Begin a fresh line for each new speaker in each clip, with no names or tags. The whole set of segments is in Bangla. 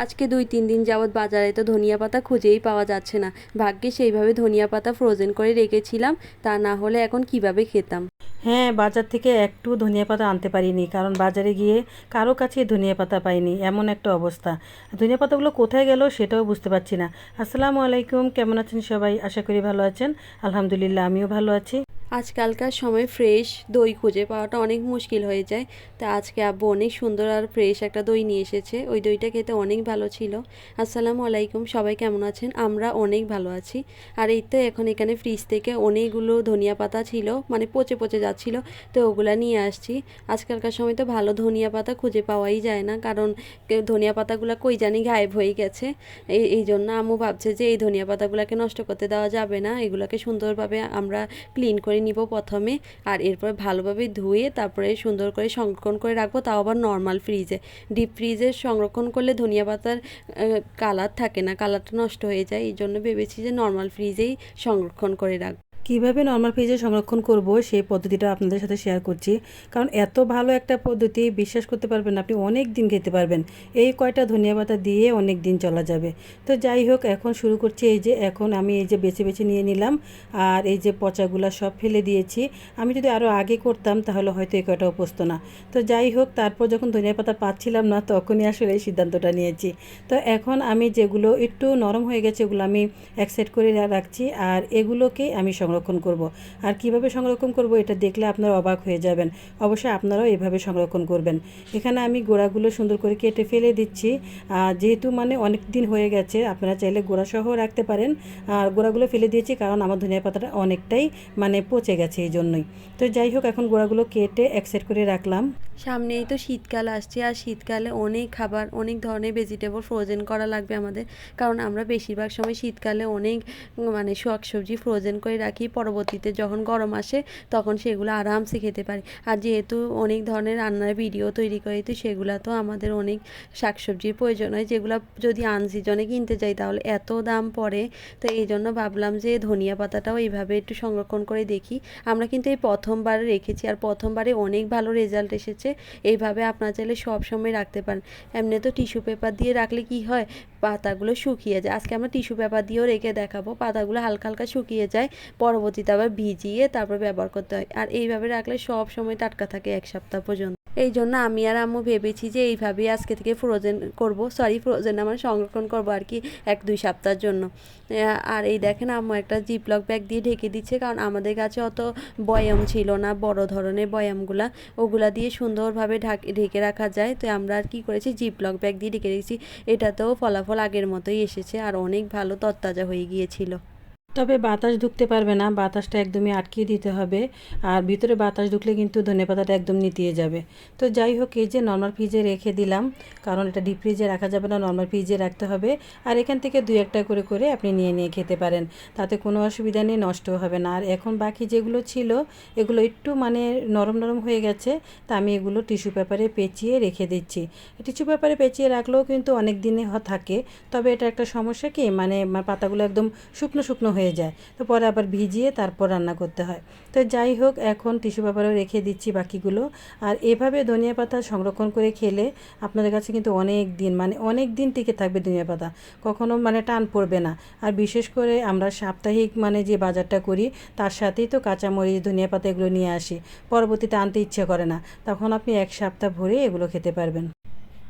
আজকে দুই, তিন দিন যাবৎ বাজারে তো ধনিয়া পাতা খুঁজেই পাওয়া যাচ্ছে না। ভাগ্যে সেইভাবে ধনিয়া পাতা ফ্রোজেন করে রেখেছিলাম, তা না হলে এখন কীভাবে খেতাম?
হ্যাঁ বাজার থেকে একটু ধনিয়া পাতা আনতে পারিনি, কারণ বাজারে গিয়ে কারও কাছে ধনিয়া পাতা পাইনি, এমন একটা অবস্থা। ধনিয়া পাতাগুলো কোথায় গেল সেটাও বুঝতে পারছি না। আসসালামু আলাইকুম, কেমন আছেন সবাই? আশা করি ভালো আছেন। আলহামদুলিল্লাহ, আমিও ভালো আছি।
আজকালকার সময় ফ্রেশ দই খুঁজে পাওয়াটা অনেক মুশকিল হয়ে যায়। তা আজকে আব্বু অনেক সুন্দর আর ফ্রেশ একটা দই নিয়ে এসেছে। ওই দইটা খেতে অনেক ভালো ছিল। আসসালামু আলাইকুম, সবাই কেমন আছেন? আমরা অনেক ভালো আছি। আর এই তো এখন এখানে ফ্রিজ থেকে অনেকগুলো ধনিয়া পাতা ছিল মানে পচে পচে যাচ্ছিল, তো ওগুলা নিয়ে আসছি। আজকালকার সময় তো ভালো ধনিয়া পাতা খুঁজে পাওয়াই যায় না, কারণ ধনিয়া পাতাগুলো কই জানি গায়েব হয়ে গেছে। এই এই জন্য আম্মু ভাবছে যে এই ধনিয়া পাতাগুলোকে নষ্ট করতে দেওয়া যাবে না, এগুলোকে সুন্দরভাবে আমরা ক্লিন করে নিব প্রথমে, আর এরপর ভালোভাবে ধুয়ে তারপরে সুন্দর করে সংরক্ষণ করে রাখব, তাও আবার নর্মাল ফ্রিজে ডিপ ফ্রিজে সংরক্ষণ করলে ধনিয়া পাতার কালার থাকে না কালারটা নষ্ট হয়ে যায় এই জন্য ভেবেছি যে নর্মাল ফ্রিজেই সংরক্ষণ করে রাখব।
কীভাবে নর্মাল ফ্রিজে সংরক্ষণ করব সেই পদ্ধতিটা আপনাদের সাথে শেয়ার করছি। কারণ এত ভালো একটা পদ্ধতি, বিশ্বাস করতে পারবেন আপনি অনেক দিন খেতে পারবেন। এই কয়টা ধনিয়া পাতা দিয়ে অনেক দিন চলা যাবে। তো যাই হোক, এখন শুরু করছি এই যে, এখন আমি এই যে বেছে বেছে নিয়ে নিলাম, আর এই যে পচাগুলা সব ফেলে দিয়েছি। আমি যদি আরও আগে করতাম, তাহলে হয়তো এই কয়টাও পচতো না। তো যাই হোক, তারপর যখন ধনিয়া পাতা পাচ্ছিলাম না, তখনই আসলে এই সিদ্ধান্তটা নিয়েছি। তো এখন আমি যেগুলো একটু নরম হয়ে গেছে, ওগুলো আমি এক সাইড করে রাখছি, আর এগুলোকে আমি সংরক্ষণ করব। আর কীভাবে সংরক্ষণ করব এটা দেখলে আপনারা অবাক হয়ে যাবেন। অবশ্যই আপনারাও এভাবে সংরক্ষণ করবেন। এখানে আমি গোড়াগুলো সুন্দর করে কেটে ফেলে দিচ্ছি। যেহেতু মানে অনেক দিন হয়ে গেছে, আপনারা চাইলে গোড়া সহ রাখতে পারেন। আর গোড়াগুলো ফেলে দিয়েছি কারণ আমার ধনিয়া পাতাটা অনেকটাই মানে পচে গেছে এই জন্যই তো যাই হোক, এখন গোড়াগুলো কেটে এক করে রাখলাম।
সামনেই তো শীতকাল আসছে। আর শীতকালে অনেক খাবার, অনেক ধরনের ভেজিটেবল ফ্রোজেন করা লাগবে আমাদের। কারণ আমরা বেশিরভাগ সময় শীতকালে অনেক মানে শাক সবজি ফ্রোজেন করে রাখি। পরবর্তীতে যখন গরম আসে তখন সেগুলো আরামসে খেতে পারি। আর যেহেতু অনেক ধরনের রান্নার ভিডিও তৈরি করি, তো সেগুলো তো আমাদের অনেক শাকসবজির প্রয়োজন হয়। যেগুলো যদি আনসিজনে কিনতে যাই তাহলে এত দাম পড়ে, তো এই জন্য ভাবলাম যে ধনিয়া পাতাটাও এইভাবে একটু সংরক্ষণ করে দেখি। আমরা কিন্তু এই প্রথমবার রেখেছি আর প্রথমবারে অনেক ভালো রেজাল্ট এসেছে। এইভাবে আপনারা চাইলে সব সময় রাখতে পারেন। এমনি তো টিস্যু পেপার দিয়ে রাখলে কি হয়? পাতাগুলো শুকিয়ে যায়। আজকে আমরা টিস্যু পেপার দিয়েও রেখে দেখাবো। পাতাগুলো হালকা হালকা শুকিয়ে যায়। পরবর্তীতে আবার ভিজিয়ে তারপর ব্যবহার করতে হয়। আর এইভাবে রাখলে সব সময় টাটকা থাকে এক সপ্তাহ পর্যন্ত। এই জন্য আমি আর আম্মু ভেবেছি যে এইভাবেই আজকে থেকে ফ্রোজেন করব। সরি ফ্রোজেন আমার সংরক্ষণ করব আর কি এক দুই সপ্তাহের জন্য। আর এই দেখেন আম্মু একটা জিপলক ব্যাগ দিয়ে ঢেকে দিচ্ছে কারণ আমাদের কাছে অত বয়াম ছিল না, বড় ধরনের বয়ামগুলা। ওগুলা দিয়ে সুন্দরভাবে ঢাক- ঢেকে রাখা যায়। তো আমরা আর কি করেছি জিপলক ব্যাগ দিয়ে ঢেকে রেখেছি। এটাতেও ফলাফল আগের মতোই এসেছে আর অনেক ভালো তত্তাজা হয়ে গিয়েছিল।
তবে বাতাস ঢুকতে পারবে না, বাতাসটা একদমই আটকিয়ে দিতে হবে আর ভিতরে বাতাস ঢুকলে কিন্তু ধনেপাতাটা একদম নিতিয়ে যাবে। তো যাই হোক, এই যে নর্মাল ফ্রিজে রেখে দিলাম, কারণ এটা ডিপ ফ্রিজে রাখা যাবে না নর্মাল ফ্রিজে রাখতে হবে। আর এখান থেকে দুই একটা করে করে আপনি নিয়ে নিয়ে খেতে পারেন, তাতে কোনো অসুবিধা নেই নষ্ট হবে না। আর এখন বাকি যেগুলো ছিল, এগুলো একটু মানে নরম নরম হয়ে গেছে, তা আমি এগুলো টিস্যু পেপারে পেঁচিয়ে রেখে দিচ্ছি। টিস্যু পেপারে পেঁচিয়ে রাখলেও কিন্তু অনেক দিনে থাকে, তবে এটা একটা সমস্যা কি মানে পাতাগুলো একদম শুকনো শুকনো হয়ে যায়। তো পরে আবার ভিজিয়ে তারপর রান্না করতে হয়। তো যাই হোক, এখন টিস্যু পেপারেও রেখে দিচ্ছি বাকিগুলো। আর এভাবে ধনিয়া পাতা সংরক্ষণ করে খেলে আপনাদের কাছে কিন্তু অনেক দিন মানে অনেক দিন টিকে থাকবে ধনিয়া পাতা। কখনো মানে টান পড়বে না। আর বিশেষ করে আমরা সাপ্তাহিক মানে যে বাজারটা করি, তার সাথেই তো কাঁচামরিচ, ধনিয়া পাতা এগুলো নিয়ে আসি। পরবর্তীতে আনতে ইচ্ছে করে না। তখন আপনি এক সপ্তাহ ভরে এগুলো খেতে পারবেন।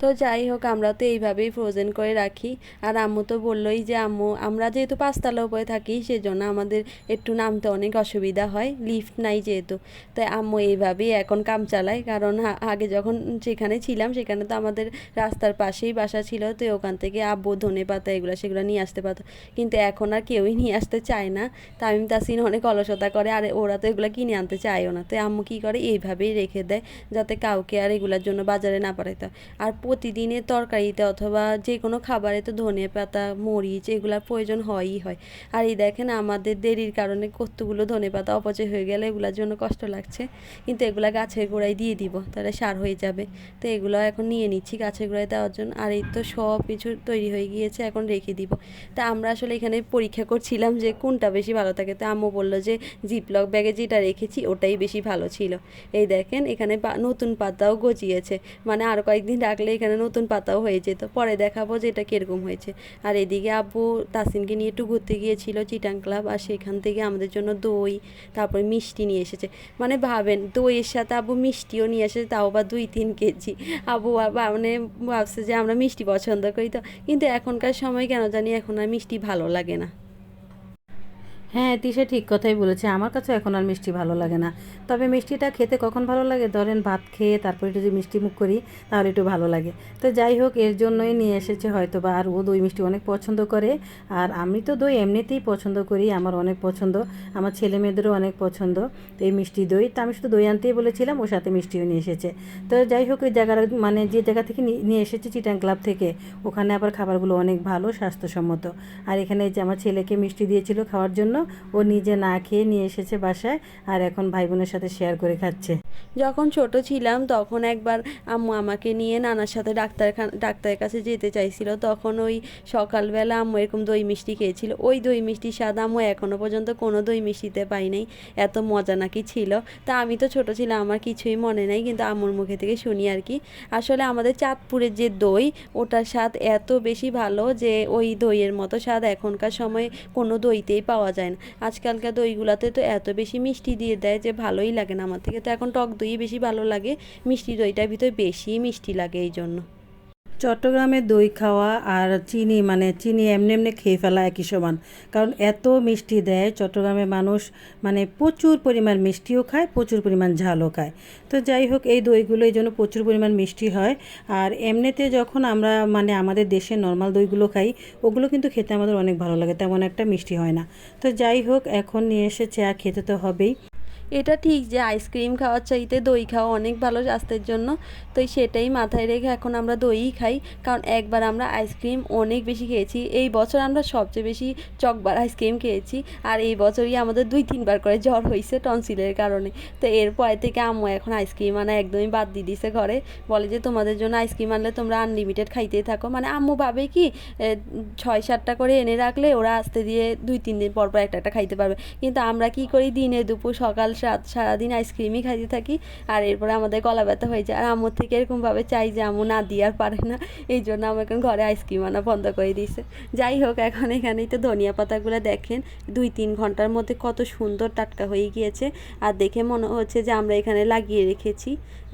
তো যাই হোক, আমরা তো এইভাবেই ফ্রোজেন করে রাখি। আর আম্মু তো বললোই যে, আম্মু, আমরা যেহেতু পাঁচতলা উপরে থাকি, সেজন্য আমাদের একটু নামতে অনেক অসুবিধা হয় লিফট নাই যেহেতু। তাই আম্মু এইভাবেই এখন কাম চালায়, কারণ আগে যখন সেখানে ছিলাম, সেখানে তো আমাদের রাস্তার পাশেই বাসা ছিল, তো ওখান থেকে আব্বু ধনে পাতা এগুলো সেগুলো নিয়ে আসতে পারতো। কিন্তু এখন আর কেউই নিয়ে আসতে চায় না। তামিম তাসিন অনেক অলসতা করে, আর ওরা তো এগুলো কিনে আনতে চায়ও না। তো আম্মু কী করে, এইভাবেই রেখে দেয়, যাতে কাউকে আর এগুলোর জন্য বাজারে না পাঠাইতে হয়। আর প্রতিদিনের তরকারিতে অথবা যে কোনো খাবারে তো ধনে পাতা, মরিচ এগুলার প্রয়োজন হয়ই হয়। আর এই দেখেন আমাদের দেরির কারণে কতগুলো ধনে পাতা অপচয় হয়ে গেলে, এগুলোর জন্য কষ্ট লাগছে। কিন্তু এগুলা গাছের গোড়ায় দিয়ে দিব, তাহলে সার হয়ে যাবে। তো এগুলো এখন নিয়ে নিচ্ছি গাছের গোড়ায় দেওয়ার জন্য। আর এই তো সব কিছু তৈরি হয়ে গিয়েছে, এখন রেখে দিব। তা আমরা আসলে এখানে পরীক্ষা করছিলাম যে কোনটা বেশি ভালো থাকে। তো আম্মু বলল যে জিপলক ব্যাগে যেটা রেখেছি ওটাই বেশি ভালো ছিল। এই দেখেন এখানে নতুন পাতাও গজিয়েছে। মানে আরও কয়েকদিন রাখলে এখানে নতুন পাতাও হয়ে যেত পরে দেখাবো যে এটা কীরকম হয়েছে। আর এদিকে আব্বু তাসিনকে নিয়ে একটু ঘুরতে গিয়েছিল চিটাং ক্লাব, আর সেখান থেকে আমাদের জন্য দই, তারপরে মিষ্টি নিয়ে এসেছে। মানে ভাবেন, দইয়ের সাথে আব্বু মিষ্টিও নিয়ে এসেছে তাও বা দুই তিন কেজি। আব্বু মানে ভাবছে যে আমরা মিষ্টি পছন্দ করি তো। কিন্তু এখনকার সময় কেন জানি এখন আর মিষ্টি ভালো লাগে না।
হ্যাঁ তিশা ঠিক কথাই বলেছে। আমার কাছে এখন আর মিষ্টি ভালো লাগে না। তবে মিষ্টিটা খেতে কখন ভালো লাগে? ধরেন ভাত খেয়ে তারপর যদি মিষ্টি মুখ করি, তাহলে একটু ভালো লাগে। তো যাই হোক, এর জন্যই নিয়ে এসেছে হয়তো বা আর ও দই মিষ্টি অনেক পছন্দ করে। আর আমি তো দই এমনিতেই পছন্দ করি, আমার অনেক পছন্দ। আমার ছেলে মেয়েদেরও অনেক পছন্দ তো এই মিষ্টি দই। তো আমি শুধু দই আনতেই বলেছিলাম, ওর সাথে মিষ্টিও নিয়ে এসেছে। তো যাই হোক, ওই জায়গার মানে যে জায়গা থেকে নিয়ে এসেছে চিটাং ক্লাব থেকে, ওখানে আবার খাবারগুলো অনেক ভালো, স্বাস্থ্যসম্মত। আর এখানে যে আমার ছেলেকে মিষ্টি দিয়েছিল খাওয়ার জন্য ও নিজে না খেয়ে নিয়ে এসেছে বাসায় আর এখন ভাই বোনের সাথে শেয়ার করে খাচ্ছে।
যখন ছোট ছিলাম, তখন একবার আম্মু আমাকে নিয়ে নানার সাথে ডাক্তারখানা, ডাক্তারের কাছে যেতে চাইছিল। তখন ওই সকালবেলা আম্মু এরকম দই মিষ্টি খেয়েছিল। ওই দই মিষ্টির স্বাদ আম্মু এখনও পর্যন্ত কোনো দই মিষ্টিতে পাই নাই। এত মজা নাকি ছিল। তা আমি তো ছোট ছিলাম, আমার কিছুই মনে নাই। কিন্তু আম্মুর মুখে থেকে শুনি আর কি, আসলে আমাদের চাঁদপুরের যে দই, ওটার স্বাদ এত বেশি ভালো যে ওই দইয়ের মতো স্বাদ এখনকার সময়ে কোনো দইতেই পাওয়া যায় না। আজকালকার দইগুলাতে তো এত বেশি মিষ্টি দিয়ে দেয় যে ভালোই লাগে না আমার থেকে। তো এখন টক দই বেশি ভালো লাগে, মিষ্টি দইটার ভিতরে বেশি মিষ্টি লাগে এই জন্য।
চট্টগ্রামে দই খাওয়া আর চিনি মানে চিনি এমনি এমনি খেয়ে ফেলা একই সমান। কারণ এত মিষ্টি দেয় চট্টগ্রামের মানুষ মানে প্রচুর পরিমাণ মিষ্টিও খায়, প্রচুর পরিমাণ ঝালও খায়। তো যাই হোক, এই দইগুলো এই জন্য প্রচুর পরিমাণ মিষ্টি হয়। আর এমনিতে যখন আমরা মানে আমাদের দেশে নর্মাল দইগুলো খাই, ওগুলো কিন্তু খেতে আমাদের অনেক ভালো লাগে, তেমন একটা মিষ্টি হয় না। তো যাই হোক, এখন নিয়ে এসেছে আর খেতে তো হবেই।
এটা ঠিক যে আইসক্রিম খাওয়ার চাইতে দই খাওয়া অনেক ভালো স্বাস্থ্যের জন্য। তো সেটাই মাথায় রেখে এখন আমরা দইই খাই। কারণ একবার আমরা আইসক্রিম অনেক বেশি খেয়েছি। এই বছর আমরা সবচেয়ে বেশি চকবার আইসক্রিম খেয়েছি। আর এই বছরই আমাদের দুই, তিনবার করে জ্বর হয়েছে টনসিলের কারণে। তো এরপর থেকে আম্মু এখন আইসক্রিম আনা একদমই বাদ দিয়ে দিছে ঘরে। বলে যে তোমাদের জন্য আইসক্রিম আনলে তোমরা আনলিমিটেড খাইতেই থাকো। মানে আম্মু ভাবে কি ছয়, সাতটা করে এনে রাখলে ওরা আসতে দিয়ে দুই, তিন দিন পর পর একটা একটা খাইতে পারবে। কিন্তু আমরা কি করি, দিনে দুপুর সকাল সারাদিন আইসক্রিমই খাইতে থাকি, আর এরপরে আমাদের গলা ব্যথা হয়ে যায়। আর আম্মুর থেকে এরকমভাবে চাই যে আম্মু না দিয়ে আর পারে না। এই জন্য আমার এখন ঘরে আইসক্রিম আনা বন্ধ করে দিয়েছে। যাই হোক, এখন এখানেই তো ধনিয়া পাতাগুলো দেখেন দুই তিন ঘণ্টার মধ্যে কত সুন্দর টাটকা হয়ে গিয়েছে। আর দেখে মনে হচ্ছে যে আমরা এখানে লাগিয়ে রেখেছি।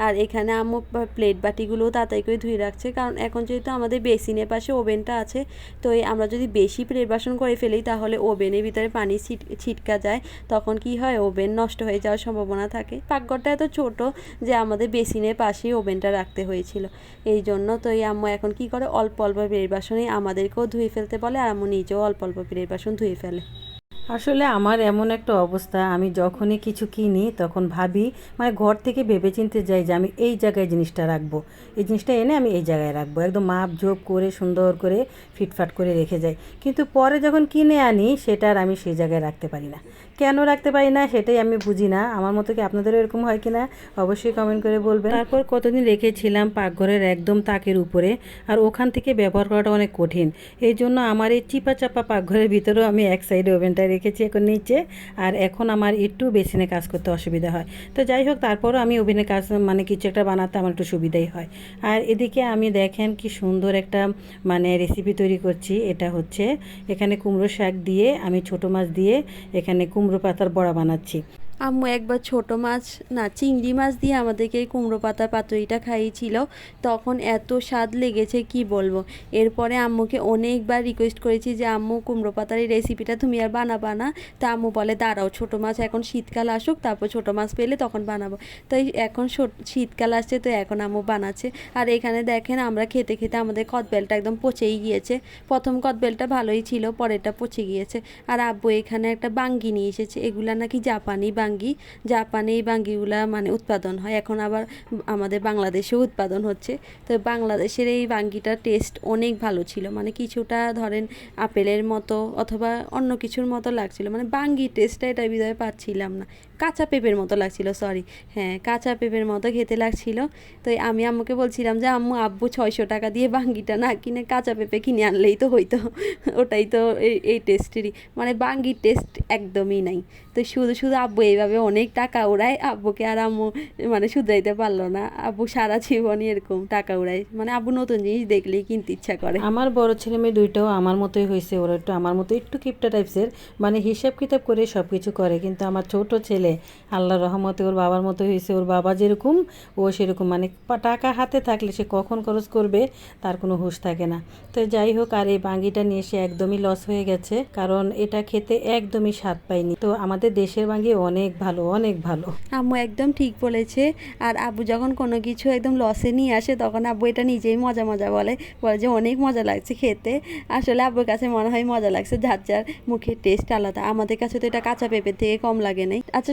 আর এখানে আম্মু প্লেট বাটিগুলোও তাড়াতাড়ি করে ধুয়ে রাখছে। কারণ এখন যেহেতু আমাদের বেসিনের পাশে ওভেনটা আছে, তো আমরা যদি বেশি প্লেট বাসন করে ফেলি, তাহলে ওভেনের ভিতরে পানি ছিট, ছিটকা যায়। তখন কি হয়? ওভেন নষ্ট হয়ে যাওয়ার সম্ভাবনা থাকে। পাকঘরটা এত ছোট যে আমাদের বেসিনের পাশেই ওভেনটা রাখতে হয়েছিল। এই জন্য তো এই আম্মু এখন কি করে? অল্প অল্প প্লেট বাসনে আমাদেরকেও ধুয়ে ফেলতে বলে আর আম্মু নিজেও অল্প অল্প প্লেট বাসন ধুয়ে ফেলে।
আসলে আমার এমন একটা অবস্থা, আমি যখনই কিছু কিনি তখন ভাবি মানে ঘর থেকে ভেবে চিনতে যাই যে আমি এই জায়গায় জিনিসটা রাখব। এই জিনিসটা এনে আমি এই জায়গায় রাখব। একদম মাপ ঝোপ করে, সুন্দর করে, ফিটফাট করে রেখে যাই। কিন্তু পরে যখন কিনে আনি, সেটা আর আমি সেই জায়গায় রাখতে পারি না। কেন রাখতে পারি না সেটাই আমি বুঝি না। আমার মতো কি আপনাদেরও এরকম হয় কি না অবশ্যই কমেন্ট করে বলবেন। তারপর কতদিন রেখেছিলাম পাকঘরের একদম তাকের উপরে, আর ওখান থেকে ব্যবহার করাটা অনেক কঠিন। এই জন্য আমার এই চিপা চাপা পাকঘরের ভিতরেও আমি এক সাইডে ওভেনটা রেখেছি এখন নিচে, আর এখন আমার একটু বেসিনে কাজ করতে অসুবিধা হয়। তো যাই হোক, তারপরও আমি ওভেনে কাজ মানে কিছু একটা বানাতে আমার একটু সুবিধাই হয়। আর এদিকে আমি দেখেন কি সুন্দর একটা মানে রেসিপি তৈরি করছি। এটা হচ্ছে, এখানে কুমড়ো শাক দিয়ে, আমি ছোট মাছ দিয়ে এখানে কুমড়ো পাতার বড়া বানাচ্ছি।
আম্মু একবার ছোট মাছ, না, চিংড়ি মাছ দিয়ে আমাদেরকে কুমড়ো পাতার পাতুরিটা খাইয়েছিল। তখন এত স্বাদ লেগেছে, কি বলব? এরপরে আম্মুকে অনেকবার রিকোয়েস্ট করেছি যে, আম্মু, কুমড়ো পাতার এই রেসিপিটা তুমি আর বানাবা না। তা আম্মু বলে, দাঁড়াও, ছোট মাছ এখন শীতকাল আসুক, তারপর ছোট মাছ পেলে তখন বানাবো। তাই এখন শীতকাল আসছে, তো এখন আম্মু বানাচ্ছে। আর এখানে দেখেন, আমরা খেতে খেতে আমাদের কদবেলটা একদম পচেই গিয়েছে। প্রথম কদবেলটা ভালোই ছিল, পরেরটা পচে গিয়েছে। আর আব্বু এখানে একটা বাঙ্গি নিয়ে এসেছে, এগুলা নাকি জাপানি বাঙ্গি, জাপানে এই বাঙ্গিগুলা মানে উৎপাদন হয়। এখন আবার আমাদের বাংলাদেশেও উৎপাদন হচ্ছে। তো বাংলাদেশের এই বাঙ্গিটার টেস্ট অনেক ভালো ছিল। মানে কিছুটা ধরেন আপেলের মতো অথবা অন্য কিছুর মতো লাগছিল। মানে বাঙ্গি টেস্টটা এটা বিদায় পাচ্ছিলাম না। কাঁচা পেঁপের মতো লাগছিল সরি হ্যাঁ কাঁচা পেঁপের মতো খেতে লাগছিল। তো আমি আম্মুকে বলছিলাম যে, আম্মু, আব্বু ছয়শো টাকা দিয়ে বাঙ্গিটা না কিনে কাঁচা পেঁপে কিনে আনলেই তো হইতো। ওটাই তো এই এই টেস্টেরই মানে বাঙ্গির টেস্ট একদমই নাই। তো শুধু শুধু আব্বু এইভাবে অনেক টাকা উড়ায়, আব্বুকে আর আম্মু মানে শুধরাইতে পারল না। আব্বু সারা জীবনই এরকম টাকা উড়ায়। মানে আব্বু নতুন জিনিস দেখলেই কিনতে ইচ্ছা করে।
আমার বড় ছেলে মেয়ে দুইটাও আমার মতোই হয়েছে। ওরা একটু আমার মতো একটু কিপটা টাইপসের মানে হিসাব কিতাব করে সব কিছু করে। কিন্তু আমার ছোট ছেলে আল্লাহ রহমতে ওর বাবার মতো হয়েছে, ওর বাবা যেরকম, ও সেরকম। মানে টাকা হাতে থাকলে সে কখন খরচ করবে, তার কোনো হুঁশ থাকে না। তো যাই হোক, আর এই বাঙ্গিটা নিয়ে সে একদমই লস হয়ে গেছে, কারণ এটা খেতে একদমই স্বাদ পাইনি তো আমাদের দেশের বাঙ্গি অনেক ভালো অনেক ভালো।
আম্মু একদম ঠিক বলেছে। আর আব্বু যখন কোনো কিছু একদম লসে নিয়ে আসে, তখন আব্বু এটা নিজেই মজা মজা বলে। বলে যে, অনেক মজা লাগছে খেতে। আসলে আব্বুর কাছে মনে হয় মজা লাগছে, যার যার মুখের টেস্ট আলাদা। আমাদের কাছে তো এটা কাঁচা পেঁপের থেকে কম লাগে নাই। আচ্ছা